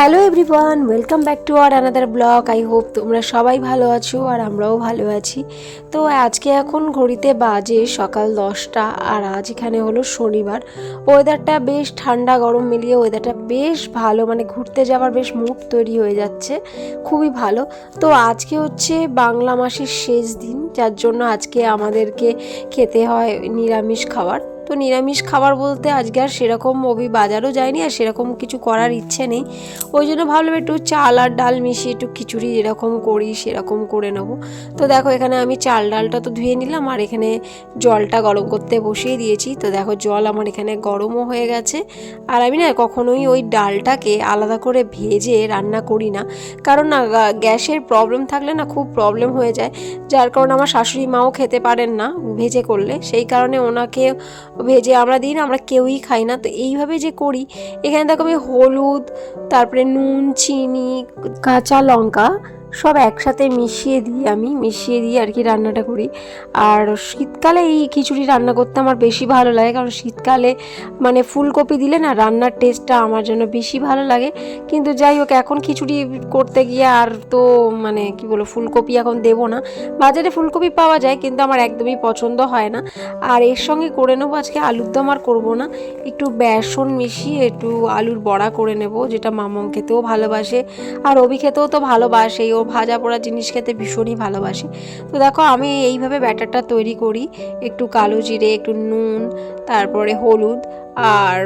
Hello everyone welcome back to our another blog I hope তোমরা সবাই ভালো আছো আর আমরাও ভালো আছি। তো আজকে এখন ঘড়িতে বাজে সকাল দশটা আর আজ এখানে হলো শনিবার। ওয়েদারটা বেশ ঠান্ডা, গরম মিলিয়ে ওয়েদারটা বেশ ভালো মানে ঘুরতে যাওয়ার বেশ মুড তৈরি হয়ে যাচ্ছে। খুবই ভালো। তো আজকে হচ্ছে বাংলা মাসের শেষ দিন, যার জন্য আজকে আমাদেরকে খেতে হয় নিরামিষ খাবার। তো নিরামিষ খাবার বলতে আজকে আর সেরকম ওবি বাজারও যায়নি আর সেরকম কিছু করার ইচ্ছে নেই। ওই জন্য ভাবলাম একটু চাল আর ডাল মিশিয়ে একটু খিচুড়ি যেরকম করি, সেরকম করে নেব। তো দেখো এখানে আমি চাল ডালটা তো ধুয়ে নিলাম আর এখানে জলটা গরম করতে বসিয়ে দিয়েছি। তো দেখো জল আমার এখানে গরমও হয়ে গেছে। আর আমি না কখনোই ওই ডালটাকে আলাদা করে ভেজে রান্না করি না। কারণ না গ্যাসের প্রবলেম থাকলে না খুব প্রবলেম হয়ে যায়। যার কারণে আমার শাশুড়ি মাও খেতে পারেন না ভেজে করলে। সেই কারণে ওনাকে ভেজে আমরা দিই না, আমরা কেউই খাই না। তো এইভাবে যে করি, এখানে দেখো আমি হলুদ, তারপরে নুন, চিনি, কাঁচা লঙ্কা সব একসাথে মিশিয়ে দিই আমি, মিশিয়ে দিয়ে আর কি রান্নাটা করি। আর শীতকালে এই খিচুড়ি রান্না করতে আমার বেশি ভালো লাগে, কারণ শীতকালে মানে ফুলকপি দিলে না রান্নার টেস্টটা আমার জন্য বেশি ভালো লাগে। কিন্তু যাই হোক, এখন খিচুড়ি করতে গিয়ে আর তো মানে কি বলব, ফুলকপি এখন দেবো না। বাজারে ফুলকপি পাওয়া যায়, কিন্তু আমার একদমই পছন্দ হয় না। আর এর সঙ্গে করে নেব আজকে আলুর দম আর করব না। একটু বেসন মিশিয়ে একটু আলুর বড়া করে নেব, যেটা মামম খেতেও ভালোবাসে। আর অভি খেতেও তো ভালোবাসেই ও ভাজা পোড়া জিনিস খেতে ভীষণই ভালোবাসি। তো দেখো আমি এইভাবে ব্যাটারটা তৈরি করি। একটু কালো জিরে, একটু নুন, তারপরে হলুদ আর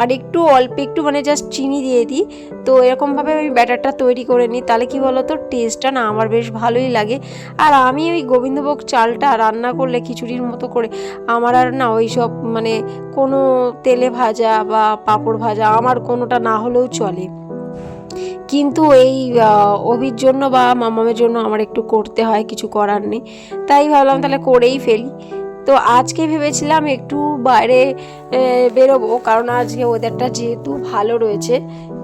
আর একটু অল্প একটু মানে জাস্ট চিনি দিয়ে দিই। তো এরকমভাবে আমি ব্যাটারটা তৈরি করে নিই। তাহলে কি বলো তো টেস্টটা না আমার বেশ ভালোই লাগে। আর আমি ওই গোবিন্দভোগ চালটা রান্না করলে খিচুড়ির মতো করে আমার আর না ওই সব মানে কোনো তেলে ভাজা বা পাঁপড় ভাজা আমার কোনোটা না হলেও চলে। কিন্তু এই অভির জন্য বা মামামের জন্য আমার একটু করতে হয়, কিছু করার নেই। তাই ভাবলাম তাহলে করেই ফেলি। তো আজকে ভেবেছিলাম একটু বাইরে বেরোবো, কারণ আজকে ওয়েদারটা যেহেতু ভালো রয়েছে,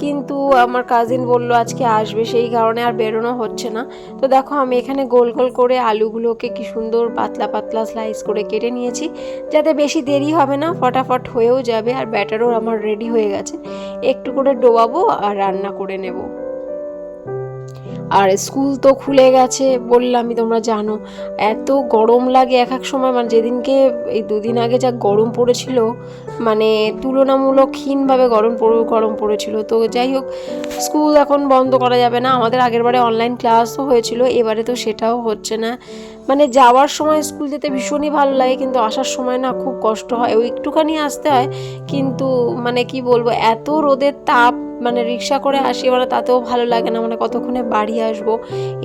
কিন্তু আমার কাজিন বলল আজকে আসবে, সেই কারণে আর বেরোনো হচ্ছে না। তো দেখো আমি এখানে গোল গোল করে আলুগুলোকে কি সুন্দর পাতলা পাতলা স্লাইস করে কেটে নিয়েছি, যাতে বেশি দেরি হবে না, ফটাফট হয়েও যাবে, আর ব্যাটারও আমার রেডি হয়ে গেছে। একটু করে ডোবাবো আর রান্না করে নেব। আর স্কুল তো খুলে গেছে, বললামই তোমরা জানো। এত গরম লাগে এক এক সময় মানে যেদিনকে এই দুদিন আগে যা গরম পড়েছিল মানে তুলনামূলক ক্ষীণভাবে গরম পড়ে, গরম পড়েছিল। তো যাই হোক, স্কুল এখন বন্ধ করা যাবে না। আমাদের আগের বারে অনলাইন ক্লাসও হয়েছিল, এবারে তো সেটাও হচ্ছে না। মানে যাওয়ার সময় স্কুল যেতে ভীষণই ভালো লাগে, কিন্তু আসার সময় না খুব কষ্ট হয়। ওই একটুখানি আসতে হয়, কিন্তু মানে কি বলব, এত রোদের তাপ মানে রিক্সা করে আসি, এবার তাতেও ভালো লাগে না মানে কতক্ষণে বাড়ি আসব,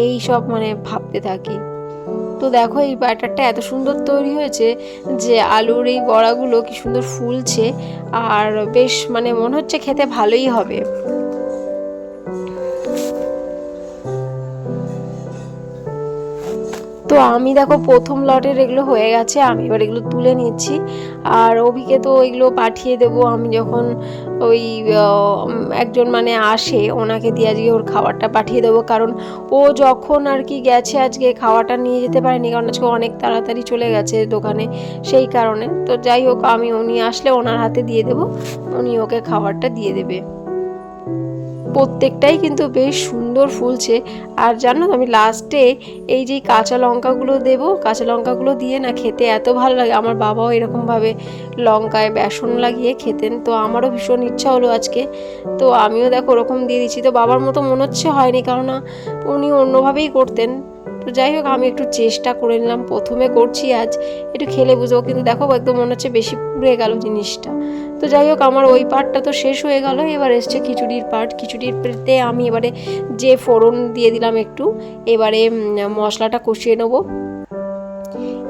এই সব মানে ভাবতে থাকি। তো দেখো এই ব্যাটারটা এত সুন্দর তৈরি হয়েছে যে আলুর এই বড়াগুলো কি সুন্দর ফুলছে, আর বেশ মানে মনে হচ্ছে খেতে ভালোই হবে। তো আমি দেখো প্রথম লটের এগুলো হয়ে গেছে, আমি এবার এগুলো তুলে নিচ্ছি। আর অভিকে তো এগুলো পাঠিয়ে দেব, আমি যখন ওই একজন মানে আসে, ওনাকে দিয়ে আজকে ওর খাবারটা পাঠিয়ে দেবো। কারণ ও যখন আর কি গেছে আজকে, খাওয়াটা নিয়ে যেতে পারেনি, কারণ আজকে অনেক তাড়াতাড়ি চলে গেছে দোকানে সেই কারণে। তো যাই হোক, আমি উনি আসলে ওনার হাতে দিয়ে দেবো, উনি ওকে খাবারটা দিয়ে দেবে। প্রত্যেকটাই কিন্তু বেশ সুন্দর ফুলছে। আর জানো আমি লাস্টে এই যে কাঁচা লঙ্কাগুলো দেবো, কাঁচা লঙ্কাগুলো দিয়ে না খেতে এত ভালো লাগে। আমার বাবাও এরকমভাবে লঙ্কায় বেসন লাগিয়ে খেতেন, তো আমারও ভীষণ ইচ্ছা হলো আজকে। তো আমিও দেখো ওরকম দিয়ে দিচ্ছি। তো বাবার মতো মনে হচ্ছে হয়নি কারণ উনি অন্যভাবেই করতেন। তো যাই হোক, আমি একটু চেষ্টা করে নিলাম। প্রথমে করছি আজ, একটু খেলে বুঝব। কিন্তু দেখো একদম মনে হচ্ছে বেশি পুড়ে গেল জিনিসটা। তো যাই হোক, আমার ওই পার্টটা তো শেষ হয়ে গেল। এবার এসছে খিচুড়ির পার্ট খিচুড়ির পেতে আমি এবারে যে ফোড়ন দিয়ে দিলাম একটু, এবারে মশলাটা কষিয়ে নেব।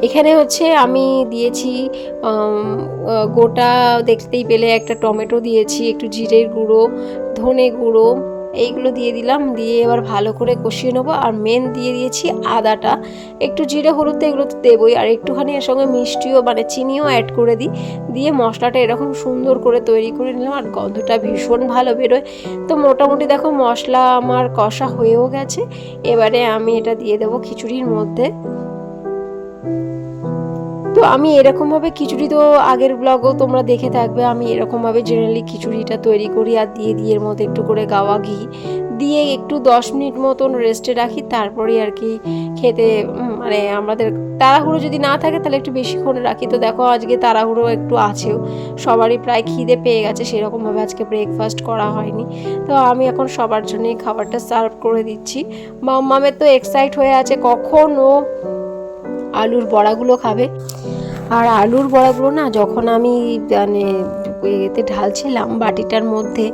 এখানে হচ্ছে আমি দিয়েছি গোটা দেখতেই পেলে একটা টমেটো দিয়েছি, একটু জিরের গুঁড়ো, ধনে গুঁড়ো এইগুলো দিয়ে দিলাম, দিয়ে এবার ভালো করে কষিয়ে নেব। আর মেন দিয়ে দিয়েছি আদাটা। একটু জিরে, হলুদ তো এগুলো তো দেবোই। আর একটুখানি এর সঙ্গে মিষ্টিও মানে চিনিও অ্যাড করে দিই। দিয়ে মশলাটা এরকম সুন্দর করে তৈরি করে নিলাম। আর গন্ধটা ভীষণ ভালো বেরোয়। তো মোটামুটি দেখো মশলা আমার কষা হয়েও গেছে। এবারে আমি এটা দিয়ে দেবো খিচুড়ির মধ্যে। তো আমি এরকমভাবে খিচুড়ি তো আগের ব্লগও তোমরা দেখে থাকবে। আমি এরকমভাবে জেনারেলি খিচুড়িটা তৈরি করি আর দিয়ে দিয়ে এর মধ্যে একটু করে গাওয়া ঘি। দিয়ে একটু দশ মিনিট মতন রেস্টে রাখি তারপরে আর কি খেতে মানে আমাদের তাড়াহুড়ো যদি না থাকে তাহলে একটু বেশিক্ষণ রাখি। তো দেখো আজকে তাড়াহুড়ো একটু আছেও, সবারই প্রায় খিদে পেয়ে গেছে, সেরকমভাবে আজকে ব্রেকফাস্ট করা হয়নি। তো আমি এখন সবার জন্যই খাবারটা সার্ভ করে দিচ্ছি। মাম্মামের তো এক্সাইট হয়ে আছে, কখন ও আলুর বড়াগুলো খাবে। আর আলুর বড়াগুলো না যখন আমি মানে এতে ঢালছিলাম বাটিটার মধ্যে,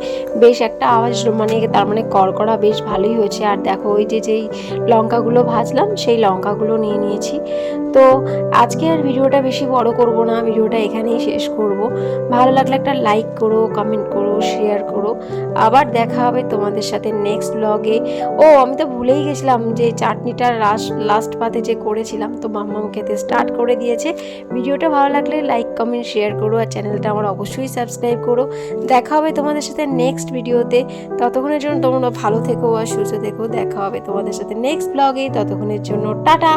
বেশ একটা আওয়াজ মানে তার মানে কড়কড়া বেশ ভালোই হয়েছে। আর দেখো, ওই যে যেই লঙ্কাগুলো ভাজলাম, সেই লঙ্কাগুলো নিয়ে নিয়েছি। তো আজকে আর ভিডিওটা বেশি বড় করব না, ভিডিওটা এখানেই শেষ করব। ভালো লাগলে একটা লাইক করো কমেন্ট করো শেয়ার করো। আবার দেখা হবে তোমাদের সাথে নেক্সট ব্লগে ও, আমি তো ভুলেই গেছিলাম যে চাটনিটা লাস্ট লাস্ট পাতে যে করেছিলাম, তো মাম্মাম খেতে স্টার্ট করে দিয়েছে। ভিডিওটা ভালো লাগলে লাইক কমেন্ট শেয়ার করো আর চ্যানেলটা আমার অবশ্যই সাবস্ক্রাইব করো। দেখা হবে তোমাদের সাথে নেক্সট ভিডিওতে। ততক্ষণের জন্য তোমরা ভালো থেকো আর সুস্থ থেকো। দেখা হবে তোমাদের সাথে নেক্সট ব্লগে ততক্ষণের জন্য টাটা!